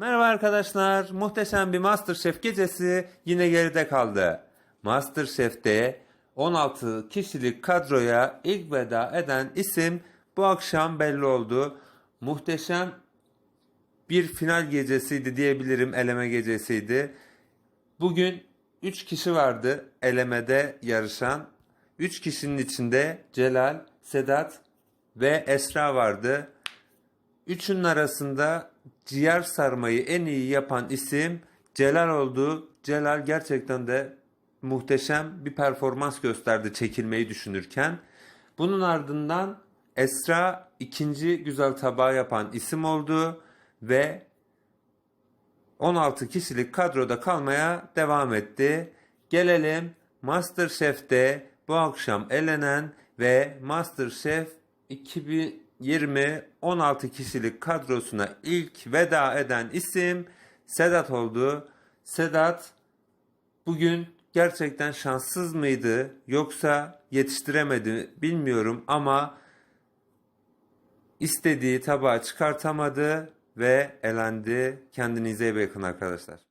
Merhaba arkadaşlar. Muhteşem bir Masterchef gecesi yine geride kaldı. Masterchef'te 16 kişilik kadroya ilk veda eden isim bu akşam belli oldu. Muhteşem bir final gecesiydi diyebilirim. Eleme gecesiydi. Bugün 3 kişi vardı elemede yarışan. 3 kişinin içinde Celal, Sedat ve Esra vardı. Üçünün arasında ciğer sarmayı en iyi yapan isim Celal oldu. Celal gerçekten de muhteşem bir performans gösterdi çekilmeyi düşünürken. Bunun ardından Esra ikinci güzel tabağı yapan isim oldu ve 16 kişilik kadroda kalmaya devam etti. Gelelim MasterChef'te bu akşam elenen ve MasterChef 2020 16 kişilik kadrosuna ilk veda eden isim Sedat oldu. Sedat bugün gerçekten şanssız mıydı yoksa yetiştiremedi bilmiyorum ama istediği tabağı çıkartamadı ve elendi. Kendinize iyi bakın arkadaşlar.